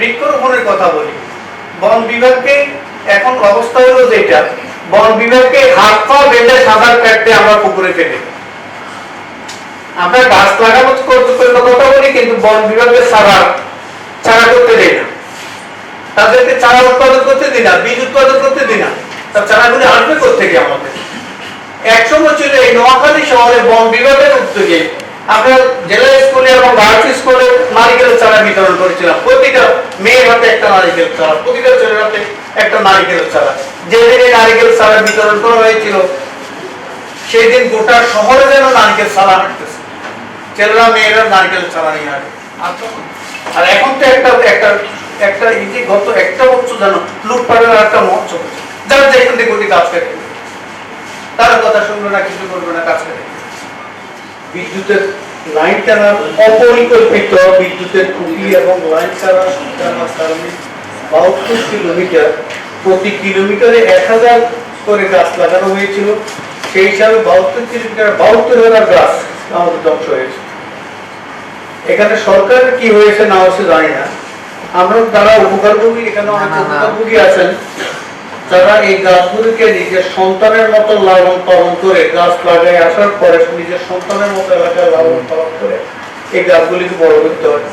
বৃক্ষরোপণের কথা বলি। বন বিভাগকে এখন অবস্থা হলো যেটা, বন বিভাগকে হাত পা বেঁধে সাঁতার কাটতে আমরা পুকুরে ফেলি। আমরা গাছ লাগানো কথা বলি, কিন্তু বন বিভাগের চারা চারা করতে দেয় না। তাদেরকে চারা উৎপাদন করতে দিই না, বীজ উৎপাদন করতে দিই না। তার চারাগুলি আসবে কোথেকে আমাদের? একসময় ছিল এই নোয়াখালী শহরে বন বিভাগের উদ্যোগে আমরা জেলা স্কুলে এবং গার্লস স্কুলে নারিকেলের চারা বিতরণ করেছিলাম। প্রতিটা মেয়ের হাতে একটা নারিকেল চারা প্রতিটা ছেলের হাতে একটা নারিকেলের চারা। যেদিন এই নারিকেল চারা বিতরণ করা হয়েছিল সেই দিন গোটা শহরে যেন নারকেল চারা হাঁটতেছে। ছেলেরা মেয়েরা নারকেল চারা নিয়ে হাঁটে। আর এখন তো একটা একটা একটা যে গত একটা বছর যেন লুটপাটের একটা হয়েছে। যারা যেখান থেকে কোটি কাজ কেটে তারা কথা শুনবে না কিছু করবে না কাজ নেবে। বিদ্যুতের লাইন টানার অপরিকল্পিত বিদ্যুতের খুঁটি এবং লাইন টানার টানার কারণে বাহাত্তর কিলোমিটার প্রতি কিলোমিটারে এক হাজার করে গাছ লাগানো হয়েছিল। সেই হিসাবে বাহাত্তর কিলোমিটার বাহাত্তর হাজার গাছ আমাদের ধ্বংস হয়েছে। এখানে সরকার কি হয়েছে না হয়েছে জানি না। আমরা যারা উপকারভোগী এখানে অনেক। উপকারভোগী আছেন যারা এই গাছগুলিকে নিজের সন্তানের মতো লালন পালন করে গাছ লাগাই আসার পরে নিজের সন্তানের মতো এলাকায় লালন পালন করে এই গাছগুলিকে বড় করতে হয়।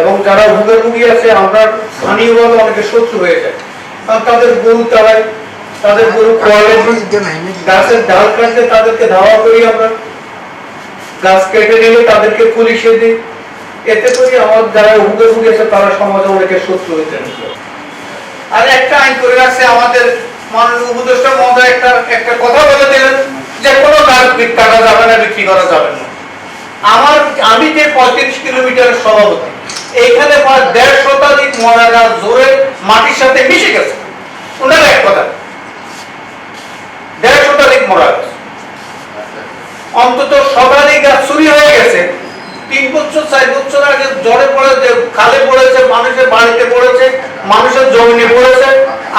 এবং যারা ভোগাভুগি আছে, আমরা স্থানীয়ভাবে অনেকে শত্রু হয়ে যায় কারণ তাদের গরু তারাই তাদের গরু গাছের ডাল কাটলে তাদেরকে ধাওয়া করি আমরা। গাছ কেটে নিলে তাদেরকে পুলিশে দিই। এতে করে আমার যারা ভুগে আছে, তারা সমাজে অনেকে শত্রু হয়ে যায়। আর একটা আইন করে রাখছে আমাদের মাননীয় উপদেষ্টা মহোদয় একটা একটা কথা বলে দিলেন যে কোনো গাছ কাটা যাবে না, বিক্রি করা যাবে না। আমার, আমি যে পঁয়ত্রিশ সভাপতি প্রায় দেড় শতাধিক মরা গাছ জোরে মাটির সাথে মিশে গেছে। ওনার এক কথা, দেড় শতাধিক মরা অন্তত শতাধিক গাছ চুরি হয়ে গেছে। তিন বছর, চার বছর আগে জ্বরে পড়েছে খালে পড়েছে মানুষের বাড়িতে পড়েছে মানুষের জমিনে পড়েছে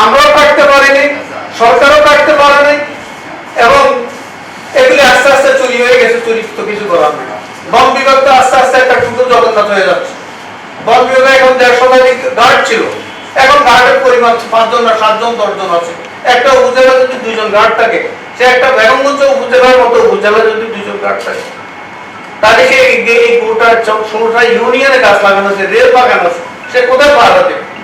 আমরাও কাটতে পারিনি সরকারও কাটতে পারেনি এবং এগুলি আস্তে আস্তে চুরি কিছু করার নেই। বন বিভাগ তো আস্তে আস্তে একটা জগন্নাথ হয়ে যাচ্ছে। বন বিভাগে এখন দেড় শতাধিক গার্ড ছিল। এখন গার্ডের পরিমাণ পাঁচজন না সাতজন, দশজন আছে। একটা উপজেলা যদি দুজন গার্ড থাকে, সে একটা বেগমগঞ্জ উপজেলার মতো উপজেলা যদি দুজন গার্ড থাকে সে এই- গোটা ছ- ইউনিয়নে গাছ লাগানো আছে, রেল বাগান আছে, সে কোথায় পাহারা দেবে?